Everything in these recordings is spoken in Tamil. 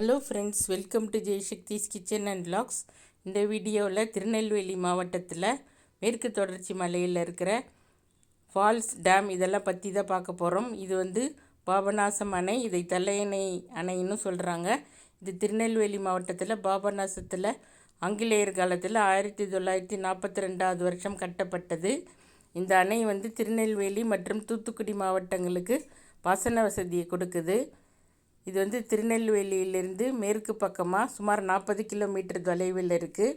Hello friends welcome to Jaishakthi's kitchen and logs இந்த வீடியோவில் திருநெல்வேலி மாவட்டத்தில் மேற்கு தொடர்ச்சி மலையில் இருக்கிற ஃபால்ஸ் டேம் இதெல்லாம் பற்றி தான் பார்க்க போகிறோம் இது வந்து பாபநாசம் அணை இதை தலையணை அணைன்னு சொல்கிறாங்க இது திருநெல்வேலி மாவட்டத்தில் பாபநாசத்தில் ஆங்கிலேயர் காலத்தில் ஆயிரத்தி தொள்ளாயிரத்தி நாற்பத்தி ரெண்டாவது வருஷம் கட்டப்பட்டது. இந்த அணை வந்து திருநெல்வேலி மற்றும் தூத்துக்குடி மாவட்டங்களுக்கு பாசன வசதியை கொடுக்குது. இது வந்து திருநெல்வேலியிலேருந்து மேற்கு பக்கமாக சுமார் நாற்பது கிலோமீட்டர் தொலைவில் இருக்குது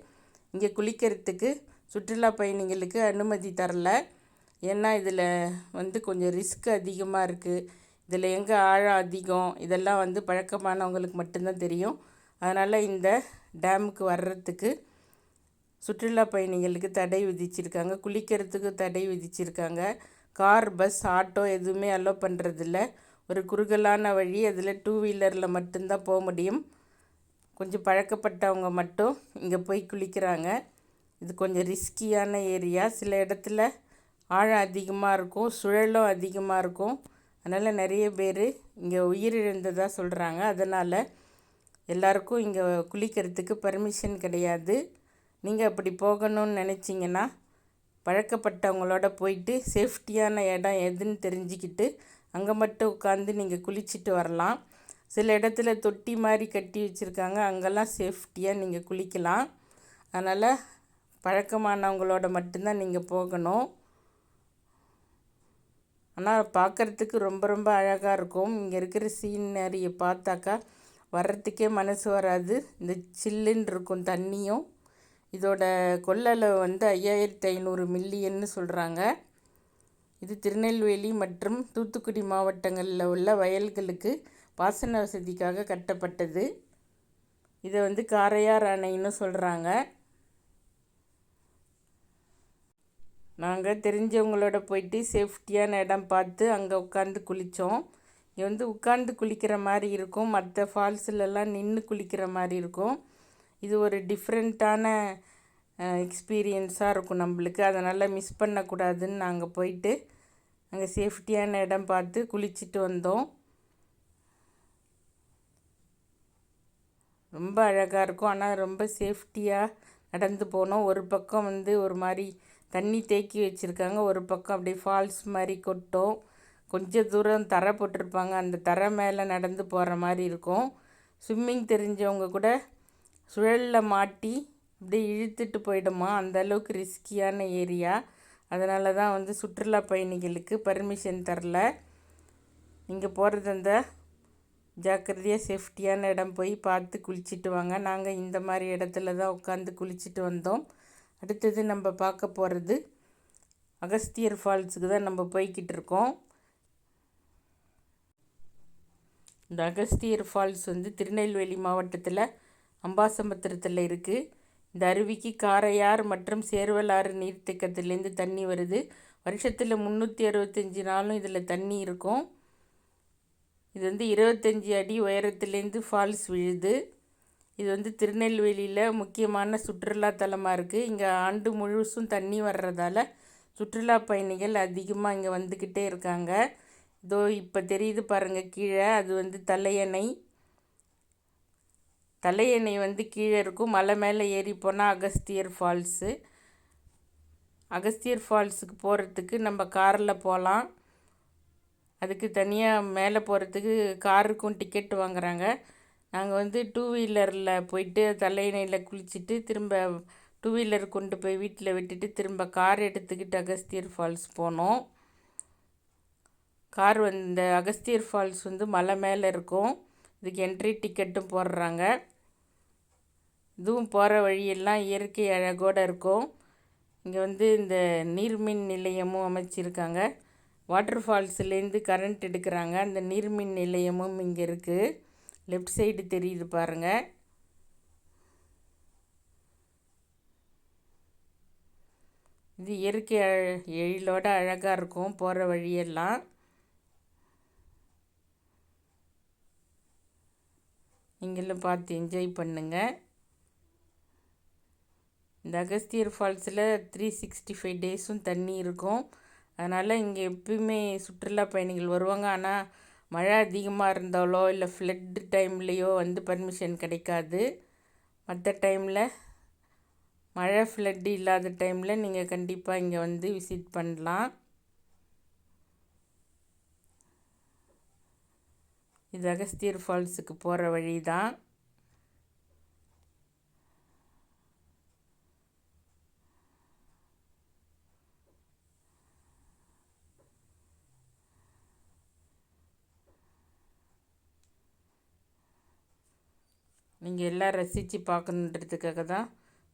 இங்கே குளிக்கிறதுக்கு சுற்றுலா பயணிகளுக்கு அனுமதி தரல. ஏன்னா இதில் வந்து கொஞ்சம் ரிஸ்க் அதிகமாக இருக்குது இதில் எங்கே ஆழம் அதிகம்? இதெல்லாம் வந்து பழக்கமானவங்களுக்கு மட்டும்தான் தெரியும். அதனால் இந்த டேமுக்கு வர்றதுக்கு சுற்றுலா பயணிகளுக்கு தடை விதிச்சிருக்காங்க. குளிக்கிறதுக்கு தடை விதிச்சிருக்காங்க. கார் பஸ் ஆட்டோ எதுவுமே அலோவ் பண்ணுறதில்ல ஒரு குறுகலான வழி அதில் டூ வீலரில் மட்டும்தான் போக முடியும். கொஞ்சம் பழக்கப்பட்டவங்க மட்டும் இங்கே போய் குளிக்கிறாங்க. இது கொஞ்சம் ரிஸ்கியான ஏரியா சில இடத்துல ஆழம் அதிகமாக இருக்கும் சுழலும் அதிகமாக இருக்கும். அதனால் நிறைய பேர் இங்கே உயிரிழந்ததாக சொல்கிறாங்க அதனால் எல்லாருக்கும் இங்கே குளிக்கிறதுக்கு பர்மிஷன் கிடையாது. நீங்கள் அப்படி போகணும்னு நினச்சிங்கன்னா பழக்கப்பட்டவங்களோட போயிட்டு சேஃப்டியான இடம் எதுன்னு தெரிஞ்சுக்கிட்டு அங்கே மட்டும் உட்காந்து நீங்கள் குளிச்சுட்டு வரலாம். சில இடத்துல தொட்டி மாதிரி கட்டி வச்சுருக்காங்க. அங்கெல்லாம் சேஃப்டியாக நீங்கள் குளிக்கலாம். அதனால் பழக்கமானவங்களோட மட்டும்தான் நீங்கள் போகணும். ஆனால் பார்க்குறதுக்கு ரொம்ப ரொம்ப அழகாக இருக்கும். இங்கே இருக்கிற சீனரியை பார்த்தாக்கா வர்றதுக்கே மனசு வராது. இந்த சில்லுன்னு இருக்கும் தண்ணியும். இதோட கொள்ளளவு வந்து ஐயாயிரத்தி ஐநூறு மில்லியன்னு சொல்கிறாங்க இது திருநெல்வேலி மற்றும் தூத்துக்குடி மாவட்டங்களில் உள்ள வயல்களுக்கு பாசன வசதிக்காக கட்டப்பட்டது. இதை வந்து காரையார் அணைன்னு சொல்கிறாங்க நாங்கள் தெரிஞ்சவங்களோட போயிட்டு சேஃப்டியான இடம் பார்த்து அங்கே உட்காந்து குளித்தோம் இங்கே வந்து உட்காந்து குளிக்கிற மாதிரி இருக்கும். மற்ற ஃபால்ஸ்லலாம் நின்று குளிக்கிற மாதிரி இருக்கும். இது ஒரு டிஃப்ரெண்ட்டான எக்ஸ்பீரியன்ஸாக இருக்கும் நம்மளுக்கு. அதனால் மிஸ் பண்ணக்கூடாதுன்னு நாங்கள் போயிட்டு அங்கே சேஃப்டியான இடம் பார்த்து குளிச்சுட்டு வந்தோம். ரொம்ப அழகாக இருக்கும். ஆனால் ரொம்ப சேஃப்டியாக நடந்து போனோம். ஒரு பக்கம் வந்து ஒரு மாதிரி தண்ணி தேக்கி வச்சுருக்காங்க. ஒரு பக்கம் அப்படியே ஃபால்ஸ் மாதிரி கொட்டும். கொஞ்சம் தூரம் தரை போட்டிருப்பாங்க. அந்த தரை மேலே நடந்து போகிற மாதிரி இருக்கும். ஸ்விம்மிங் தெரிஞ்சவங்க கூட சுழலில் மாட்டி அப்படியே இழுத்துட்டு போயிடுமா? அந்தளவுக்கு ரிஸ்கியான ஏரியா. அதனால தான் வந்து சுற்றுலா பயணிகளுக்கு பர்மிஷன் தரல. நீங்கள் போகிறது அந்த ஜாக்கிரதையாக சேஃப்டியான இடம் போய் பார்த்து குளிச்சுட்டு வாங்க. நாங்கள் இந்த மாதிரி இடத்துல தான் உட்காந்து குளிச்சுட்டு வந்தோம். அடுத்தது நம்ம பார்க்க போகிறது அகஸ்தியர் ஃபால்ஸுக்கு தான் நம்ம போய்கிட்டு இருக்கோம். இந்த அகஸ்தியர் ஃபால்ஸ் வந்து திருநெல்வேலி மாவட்டத்தில் அம்பாசமுத்திரத்தில் இருக்குது இந்த அருவிக்கு காரையார் மற்றும் சேர்வலாறு நீர்த்தேக்கத்துலேருந்து தண்ணி வருது. வருஷத்தில் முந்நூற்றி அறுபத்தஞ்சி நாளும் இதில் தண்ணி இருக்கும். இது வந்து இருபத்தஞ்சி அடி உயரத்துலேருந்து ஃபால்ஸ் விழுது. இது வந்து திருநெல்வேலியில் முக்கியமான சுற்றுலா தலமாக இருக்குது இங்கே ஆண்டு முழுசும் தண்ணி வர்றதால சுற்றுலா பயணிகள் அதிகமாக இங்கே வந்துக்கிட்டே இருக்காங்க. இதோ இப்போ தெரியுது பாருங்கள் கீழே. அது வந்து தலையணை. தலையணை வந்து கீழே இருக்கும். மலை மேலே ஏறி போனால் அகஸ்தியர் ஃபால்ஸு. அகஸ்தியர் ஃபால்ஸுக்கு போகிறதுக்கு நம்ம காரில் போகலாம் அதுக்கு தனியாக மேலே போகிறதுக்கு காருக்கும் டிக்கெட் வாங்குகிறாங்க நாங்கள் வந்து டூ வீலரில் போயிட்டு தலையணையில் குளிச்சுட்டு திரும்ப டூ வீலர் கொண்டு போய் வீட்டில் விட்டுட்டு திரும்ப கார் எடுத்துக்கிட்டு அகஸ்தியர் ஃபால்ஸ் போனோம். கார் வந்து அகஸ்தியர் ஃபால்ஸ் வந்து மலை மேலே இருக்கும். இதுக்கு என்ட்ரி டிக்கெட்டும் போடுறாங்க. இதுவும் போகிற வழியெல்லாம் இயற்கை அழகோடு இருக்கும். இங்கே வந்து இந்த நீர்மின் நிலையமும் அமைச்சிருக்காங்க. வாட்டர் ஃபால்ஸ்லேருந்து கரண்ட் எடுக்கிறாங்க. அந்த நீர்மின் நிலையமும் இங்கே இருக்குது லெஃப்ட் சைடு தெரியுது பாருங்கள் இது இயற்கை எழிலோட அழகாக இருக்கும் போகிற வழியெல்லாம். நீங்களும் பார்த்து என்ஜாய் பண்ணுங்கள் இந்த அகஸ்தியர் ஃபால்ஸில் த்ரீ சிக்ஸ்டி ஃபைவ் டேஸும் தண்ணி இருக்கும். அதனால் இங்கே எப்பயுமே சுற்றுலா பயணிகள் வருவாங்க. ஆனால் மழை அதிகமாக இருந்தாலோ இல்லை ஃப்ளட் டைம்லேயோ வந்து பர்மிஷன் கிடைக்காது. மற்ற டைமில் மழை ஃப்ளட் இல்லாத டைமில் நீங்கள் கண்டிப்பாக இங்கே வந்து விசிட் பண்ணலாம். இது அகஸ்தியர் ஃபால்ஸுக்கு போகிற வழி தான் நீங்கள் எல்லாம் ரசித்து பார்க்கணுன்றதுக்காக தான்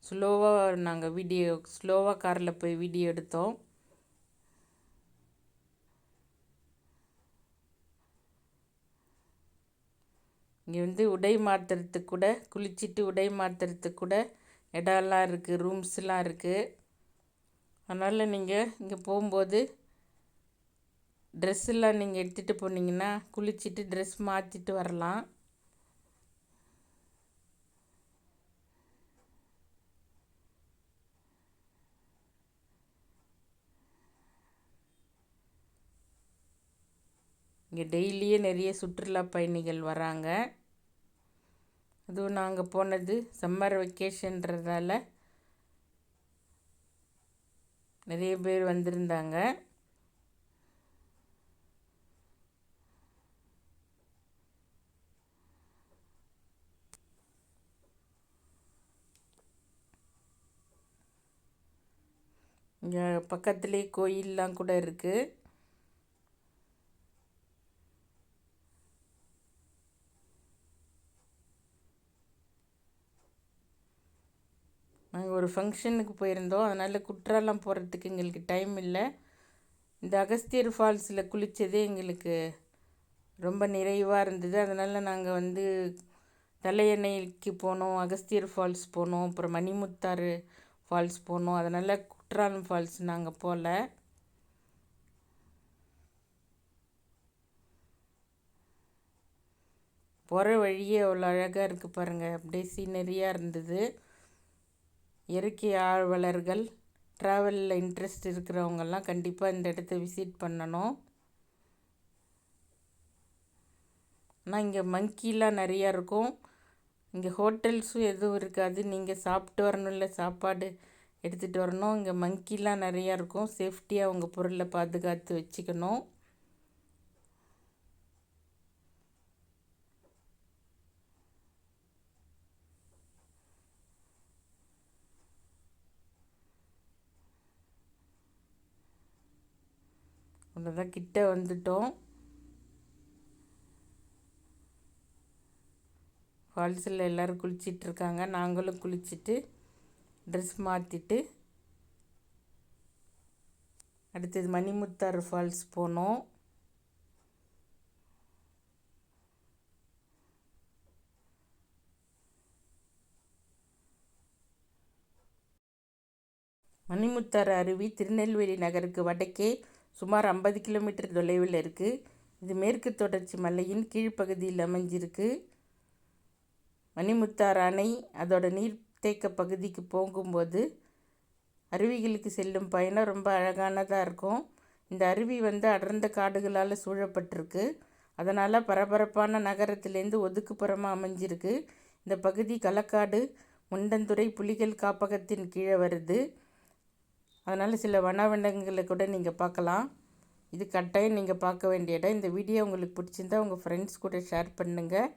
ஸ்லோவாக நாங்கள் வீடியோ ஸ்லோவாக காரில் போய் வீடியோ எடுத்தோம். இங்கே வந்து உடை மாற்றுறதுக்கு கூட குளிச்சுட்டு உடை மாற்றுறதுக்கு கூட இடம்லாம் இருக்குது ரூம்ஸ்லாம் இருக்குது அதனால் நீங்கள் இங்கே போகும்போது ட்ரெஸ்ஸெல்லாம் நீங்கள் எடுத்துகிட்டு போனீங்கன்னா குளிச்சுட்டு ட்ரெஸ் மாற்றிட்டு வரலாம். இங்கே டெய்லியே நிறைய சுற்றுலா பயணிகள் வராங்க. அதுவும் நாங்கள் போனது சம்மர் வெக்கேஷன்றதால நிறைய பேர் வந்திருந்தாங்க. இங்கே பக்கத்துலேயே கோயிலெலாம் கூட இருக்குது நாங்கள் ஒரு ஃபங்க்ஷனுக்கு போயிருந்தோம். அதனால் குற்றாலம் போகிறதுக்கு எங்களுக்கு டைம் இல்லை. இந்த அகஸ்தியர் ஃபால்ஸில் குளித்ததே எங்களுக்கு ரொம்ப நிறைவாக இருந்தது. அதனால் நாங்கள் வந்து தலையணைக்கு போனோம் அகஸ்தியர் ஃபால்ஸ் போனோம் அப்புறம் மணிமுத்தாறு ஃபால்ஸ் போனோம். அதனால் குற்றாலம் ஃபால்ஸ் நாங்கள் போகல போகிற வழியே அவ்வளோ அழகாக இருக்குது பாருங்கள் அப்படியே சீனரியாக இருந்தது. இயற்கை ஆர்வலர்கள் ட்ராவலில் இன்ட்ரெஸ்ட் இருக்கிறவங்கெல்லாம் கண்டிப்பாக இந்த இடத்த விசிட் பண்ணணும். ஆனால் இங்கே மங்கிலாம் நிறையா இருக்கும். இங்கே ஹோட்டல்ஸும் எதுவும் இருக்காது. நீங்கள் சாப்பிட்டு வரணும் இல்லை சாப்பாடு எடுத்துகிட்டு வரணும். இங்கே மங்கிலாம் நிறையா இருக்கும். சேஃப்டியாக உங்கள் பொருளை பாதுகாத்து வச்சுக்கணும். அவ்வளோதான் கிட்ட வந்துட்டோம். ஃபால்ஸில் எல்லோரும் குளிச்சிட்ருக்காங்க நாங்களும் குளிச்சுட்டு ட்ரெஸ் மாற்றிட்டு அடுத்தது மணிமுத்தாறு ஃபால்ஸ் போனோம். மணிமுத்தாறு அருவி திருநெல்வேலி நகருக்கு வடக்கே சுமார் ஐம்பது கிலோமீட்டர் தொலைவில் இருக்குது இது மேற்கு தொடர்ச்சி மலையின் கீழ்ப்பகுதியில் அமைஞ்சிருக்கு. மணிமுத்தார் அணை அதோட நீர்த்தேக்க பகுதிக்கு போகும்போது அருவிகளுக்கு செல்லும் பயணம் ரொம்ப அழகானதாக இருக்கும். இந்த அருவி வந்து அடர்ந்த காடுகளால் சூழப்பட்டிருக்கு. அதனால் பரபரப்பான நகரத்திலேருந்து ஒதுக்குப்புறமாக அமைஞ்சிருக்கு. இந்த பகுதி களக்காடு முண்டந்துறை புலிகள் காப்பகத்தின் கீழே வருது. அதனால் சில வனவிலங்குகளை கூட நீங்கள் பார்க்கலாம். இது கட்டாயம் நீங்கள் பார்க்க வேண்டிய இடம். இந்த வீடியோ உங்களுக்கு பிடிச்சிருந்தா உங்கள் ஃப்ரெண்ட்ஸ் கூட ஷேர் பண்ணுங்கள்